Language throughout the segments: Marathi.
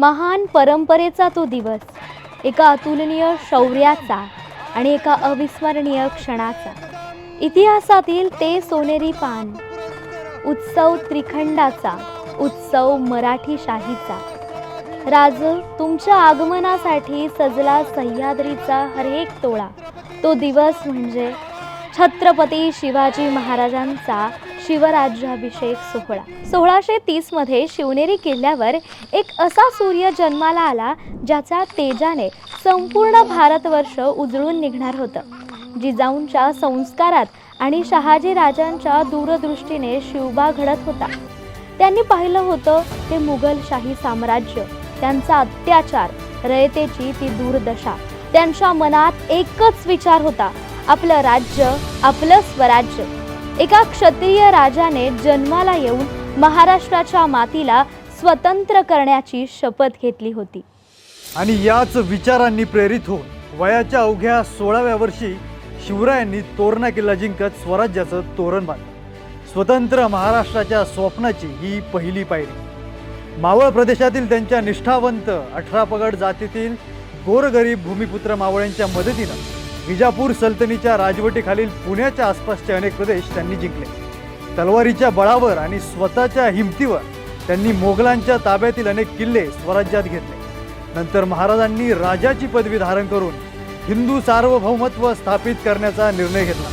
महान परंपरेचा तो दिवस. एका अतुलनीय शौर्याचा आणि एका अविस्मरणीय क्षणाचा. इतिहासातील ते सोनेरी पान उत्सव त्रिखंडाचा उत्सव मराठी शाहीचा. राज तुमच्या आगमनासाठी सजला सह्याद्रीचा हरेक तोळा. तो दिवस म्हणजे छत्रपती शिवाजी महाराजांचा शिवराज्याभिषेक सोहळा. सोळाशे तीसमध्ये शिवनेरी किल्ल्यावर एक असा सूर्य जन्माला आला ज्याच्या तेजाने संपूर्ण भारतवर्ष उजळून निघणार होतं. जिजाऊंच्या संस्कारात आणि शहाजी राजांच्या दूरदृष्टीने शिवबा घडत होता. त्यांनी पाहिलं होतं ते मुघलशाही साम्राज्य. त्यांचा अत्याचार रयतेची ती दूरदशा. त्यांच्या मनात एकच विचार होता आपलं राज्य आपलं स्वराज्य. एका क्षत्रिय राजाने जन्माला येऊन महाराष्ट्राच्या मातीला स्वतंत्र करण्याची शपथ घेतली होती. आणि याच विचारांनी प्रेरित होऊन वयाच्या अवघ्या सोळाव्या वर्षी शिवरायांनी तोरणा किल्ला जिंकत स्वराज्याचं तोरण बांधलं. स्वतंत्र महाराष्ट्राच्या स्वप्नाची ही पहिली पायरी. मावळ प्रदेशातील त्यांच्या निष्ठावंत अठरा पगड जातीतील गोरगरीब भूमिपुत्र मावळ्यांच्या मदतीनं विजापूर सल्तनीच्या राजवटीखालील पुण्याच्या आसपासचे अनेक प्रदेश त्यांनी जिंकले. तलवारीच्या बळावर आणि स्वतःच्या हिमतीवर त्यांनी मोगलांच्या ताब्यातील अनेक किल्ले स्वराज्यात घेतले. नंतर महाराजांनी राजाची पदवी धारण करून हिंदू सार्वभौमत्व स्थापित करण्याचा निर्णय घेतला.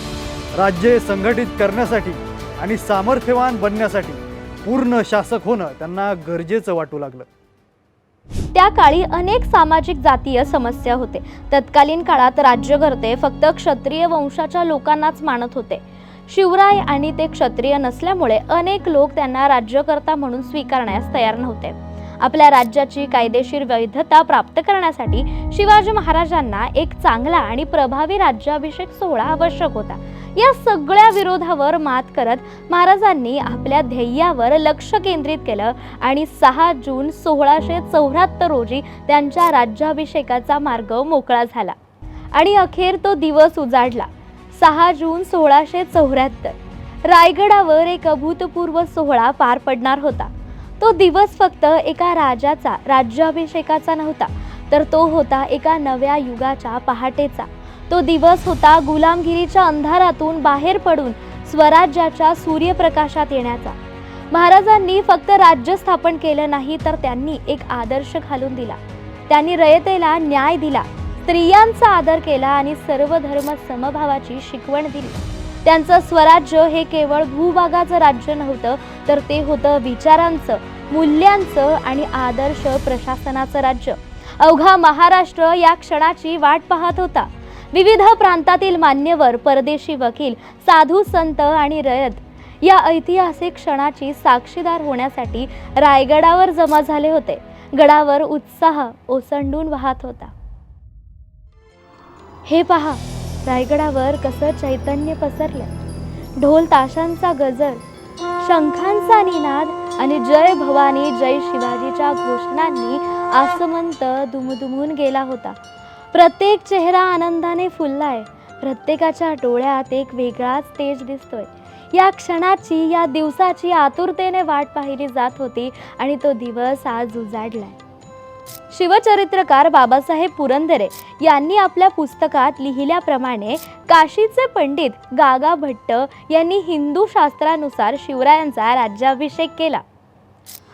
राज्य संघटित करण्यासाठी आणि सामर्थ्यवान बनण्यासाठी पूर्ण शासक होणं त्यांना गरजेचं वाटू लागलं. त्या काळी अनेक सामाजिक जातीय समस्या होते. तत्कालीन काळात राज्यकर्ते फक्त क्षत्रिय वंशाच्या लोकांनाच मानत होते. शिवराय आणि ते क्षत्रिय नसल्यामुळे अनेक लोक त्यांना राज्यकर्ता म्हणून स्वीकारण्यास तयार नव्हते. आपल्या राज्याची कायदेशीर वैधता प्राप्त करण्यासाठी शिवाजी महाराजांना एक चांगला आणि प्रभावी राज्याभिषेक सोहळा आवश्यक होता. या सगळ्या विरोधावर मात करत महाराजांनी आपल्या ध्येयावर लक्ष केंद्रित केलं आणि सहा जून सोळाशे चौऱ्याहत्तर रोजी त्यांच्या राज्याभिषेकाचा मार्ग मोकळा झाला. आणि अखेर तो दिवस उजाडला. सहा जून सोळाशे चौऱ्याहत्तर. रायगडावर एक अभूतपूर्व सोहळा पार पडणार होता. तो दिवस फक्त एका राजाचा राज्याभिषेकाचा नव्हता तर तो होता एका नव्या युगाच्या पहाटेचा. तो दिवस होता गुलामगिरीच्या अंधारातून बाहेर पडून स्वराज्याच्या सूर्यप्रकाशात येण्याचा. महाराजांनी फक्त राज्य स्थापन केलं नाही तर त्यांनी एक आदर्श घालून दिला. त्यांनी रयतेला न्याय दिला. स्त्रियांचा आदर केला आणि सर्व धर्म समभावाची शिकवण दिली. त्यांचं स्वराज्य हे केवळ भूभागाचं राज्य नव्हतं तर ते होतं विचारांचं मूल्यांचं आणि आदर्श प्रशासनाचं राज्य. अवघा महाराष्ट्र या क्षणाची वाट पाहत होता. विविध प्रांतातील मान्यवर परदेशी वकील साधू संत आणि रयत या ऐतिहासिक क्षणाची साक्षीदार होण्यासाठी रायगडावर जमा झाले होते. गडावर उत्साह ओसंडून वाहत होता. हे पहा रायगडावर कसं चैतन्य पसरलं? ढोल ताशांचा गजर शंखांचा निनाद आणि जय भवानी जय शिवाजीच्या घोषणांनी आसमंत दुमदुमून गेला होता. प्रत्येक चेहरा आनंदाने फुललाय. प्रत्येकाच्या डोळ्यात एक वेगळाच तेज दिसतोय. या क्षणाची या दिवसाची आतुरतेने वाट पाहिली जात होती आणि तो दिवस आज उजाडलाय. शिवचरित्रकार बाबासाहेब पुरंदरे यांनी आपल्या पुस्तकात लिहिल्याप्रमाणे काशीचे पंडित गागा भट्ट यांनी हिंदू शास्त्रानुसार शिवरायांचा राज्याभिषेक केला.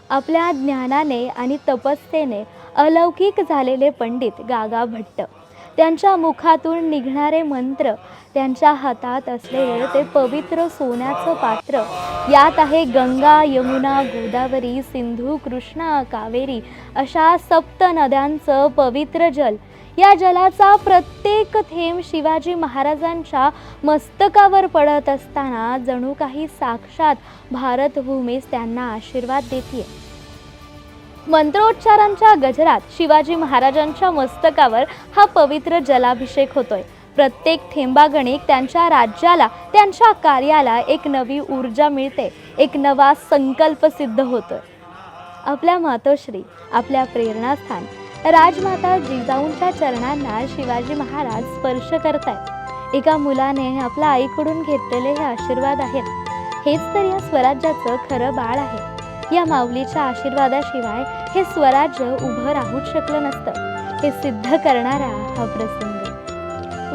आपल्या ज्ञानाने आणि तपस्येने अलौकिक झालेले पंडित गागा भट्ट त्यांच्या मुखातून निघणारे मंत्र त्यांच्या हातात असलेले ते पवित्र सोन्याचं पात्र. यात आहे गंगा यमुना गोदावरी सिंधू कृष्णा कावेरी अशा सप्त नद्यांचं पवित्र जल. या जलाचा प्रत्येक थेंब शिवाजी महाराजांच्या मस्तकावर पडत असताना जणू काही साक्षात भारतभूमीस त्यांना आशीर्वाद देते मंत्रोच्चारांच्या गजरात शिवाजी महाराजांच्या मस्तकावर हा पवित्र जलाभिषेक होतोय. प्रत्येक थेंबागणिक त्यांच्या राज्याला त्यांच्या कार्याला एक नवी ऊर्जा मिळते. एक नवा संकल्प सिद्ध होतोय. आपल्या मातोश्री आपल्या प्रेरणास्थान. राजमाता जिजाऊंच्या चरणांना शिवाजी महाराज स्पर्श करतायत. एका मुलाने आपल्या आईकडून घेतलेले हे आशीर्वाद आहेत. हेच तर या स्वराज्याचं खरं बाळ आहे. या माऊलीच्या आशीर्वादाशिवाय हे स्वराज्य उभं राहूच शकलं नसतं. हे सिद्ध करणारा हा प्रसंग.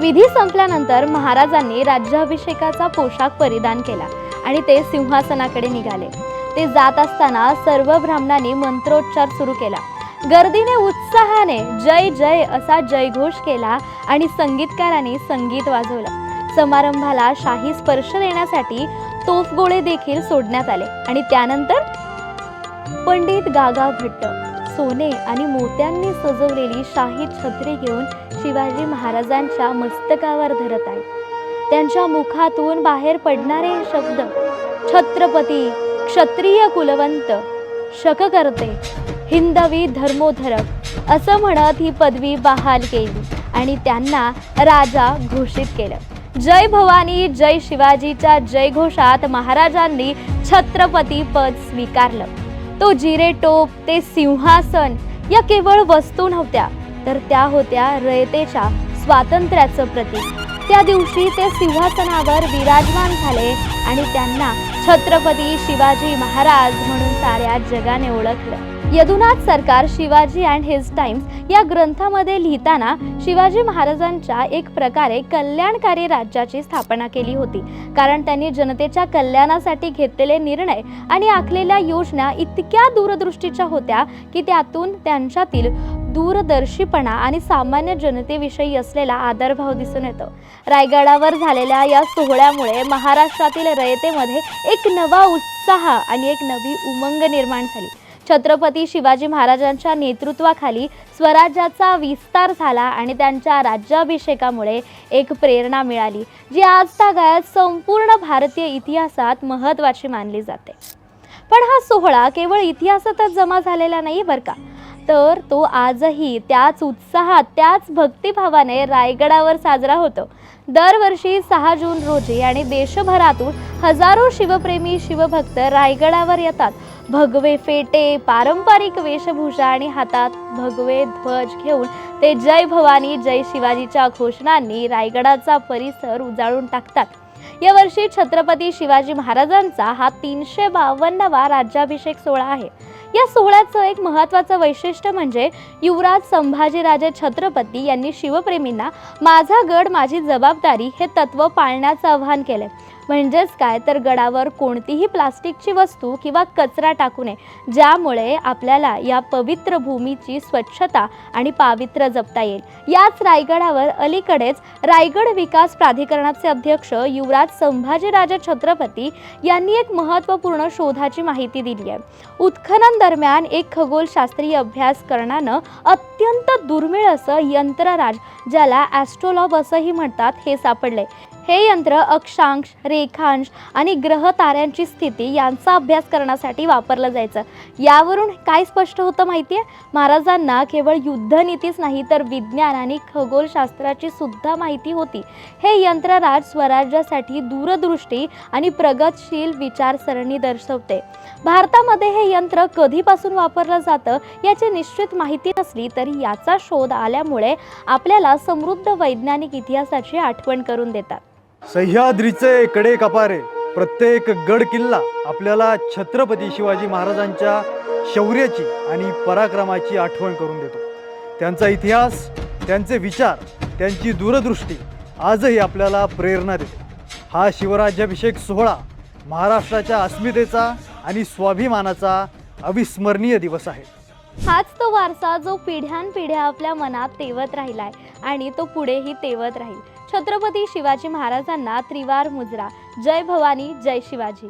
विधी संपल्यानंतर महाराजांनी राज्याभिषेकाचा पोशाख परिधान केला आणि ते सिंहासनाकडे निघाले. ते जात असताना सर्व ब्राह्मणांनी मंत्रोच्चार सुरू केला. गर्दीने उत्साहाने जय जय असा जयघोष केला आणि संगीतकारांनी संगीत वाजवलं. समारंभाला शाही स्पर्श देण्यासाठी तोफगोळे देखील सोडण्यात आले आणि त्यानंतर पंडित गागा भट्ट सोने आणि मोत्यांनी सजवलेली शाही छत्री घेऊन शिवाजी महाराजांच्या मस्तकावर धरत आहेत. त्यांच्या मुखातून बाहेर पडणारे शब्द छत्रपती क्षत्रिय कुलवंत शककर्ते हिंदवी धर्मोधरक असं म्हणत ही पदवी बहाल केली आणि त्यांना राजा घोषित केलं. जय भवानी जय शिवाजीच्या जयघोषात महाराजांनी छत्रपती पद स्वीकारलं. तो जिरे टोप ते सिंहासन या केवळ वस्तू नव्हत्या तर त्या होत्या रयतेच्या स्वातंत्र्याचं प्रतीक. त्या दिवशी ते सिंहासनावर विराजमान झाले आणि त्यांना छत्रपती शिवाजी महाराज म्हणून साऱ्या जगाने ओळखलं. यदुनाथ सरकार शिवाजी अँड हिज टाइम्स या ग्रंथामध्ये लिहिताना शिवाजी महाराजांच्या एक प्रकारे कल्याणकारी राज्याची स्थापना केली होती. कारण त्यांनी जनतेच्या कल्याणासाठी घेतलेले निर्णय आणि आखलेल्या योजना इतक्या दूरदृष्टीच्या होत्या की त्यातून त्यांच्यातील दूरदर्शीपणा आणि सामान्य जनतेविषयी असलेला आदरभाव दिसून येतो. रायगडावर झालेल्या या सोहळ्यामुळे महाराष्ट्रातील रयतेमध्ये एक नवा उत्साह आणि एक नवी उमंग निर्माण झाली. छत्रपती शिवाजी महाराजांच्या नेतृत्वाखाली स्वराज्याचा विस्तार झाला आणि त्यांच्या राज्याभिषेकामुळे एक प्रेरणा मिळाली जी आज तागायत संपूर्ण भारतीय इतिहासात महत्त्वाची मानली जाते. पण हा सोहळा केवळ इतिहासातच जमा झालेला नाही बरं का? तर तो आजही त्याच उत्साहात त्याच भक्तिभावाने रायगडावर साजरा होतो. दरवर्षी सहा जून रोजी आणि देशभरातून हजारो शिवप्रेमी शिवभक्त रायगडावर येतात. भगवे फेटे पारंपरिक वेशभूषा आणि हातात भगवे ध्वज घेऊन ते जय भवानी जय शिवाजीच्या घोषणांनी रायगडाचा परिसर उजाळून टाकतात. यावर्षी छत्रपती शिवाजी महाराजांचा हा तीनशे बावन्नवा राज्याभिषेक सोहळा आहे. या सोहळ्याचं एक महत्त्वाचं वैशिष्ट्य म्हणजे युवराज संभाजीराजे छत्रपती यांनी शिवप्रेमींना माझा गड माझी जबाबदारी हे तत्त्व पाळण्याचं आवाहन केलं म्हणजेच काय? तर गडावर कोणतीही प्लास्टिकची वस्तू किंवा कचरा टाकू नये ज्यामुळे आपल्याला या पवित्र भूमीची स्वच्छता आणि पावित्र्य जपता येईल. याच रायगडावर अलीकडेच रायगड विकास प्राधिकरणाचे अध्यक्ष युवराज संभाजीराजे छत्रपती यांनी एक महत्त्वपूर्ण शोधाची माहिती दिली आहे. उत्खनन दरम्यान एक खगोलशास्त्रीय अभ्यास करणानं अत्यंत दुर्मिळ असं यंत्रराज ज्याला ॲस्ट्रोलॉब असंही म्हणतात हे सापडले हे यंत्र अक्षांश रेखांश आणि ग्रह ताऱ्यांची स्थिती यांचा अभ्यास करण्यासाठी वापरलं जायचं. यावरून काय स्पष्ट होतं माहिती आहे महाराजांना केवळ युद्धनीतीच नाही तर विज्ञान आणि खगोलशास्त्राची सुद्धा माहिती होती. हे यंत्रराज स्वराज्यासाठी दूरदृष्टी आणि प्रगतशील विचारसरणी दर्शवते. भारतामध्ये हे यंत्र कधीपासून वापरलं जातं याची निश्चित माहिती नसली तरी याचा शोध आल्यामुळे आपल्याला समृद्ध वैज्ञानिक इतिहासाची आठवण करून देतात. सह्याद्रीचे कडे कपारे प्रत्येक गड किल्ला आपल्याला छत्रपती शिवाजी महाराजांच्या शौर्याची आणि पराक्रमाची आठवण करून देतो. त्यांचा इतिहास त्यांचे विचार त्यांची दूरदृष्टी आजही आपल्याला प्रेरणा देते. हा शिवराज्याभिषेक सोहळा महाराष्ट्राच्या अस्मितेचा आणि स्वाभिमानाचा अविस्मरणीय दिवस आहे. हाच तो वारसा जो पिढ्यानपिढ्या आपल्या मनात तेवत राहिलाय आणि तो पुढेही तेवत राहील. छत्रपती शिवाजी महाराजांना त्रिवार मुजरा. जय भवानी जय शिवाजी.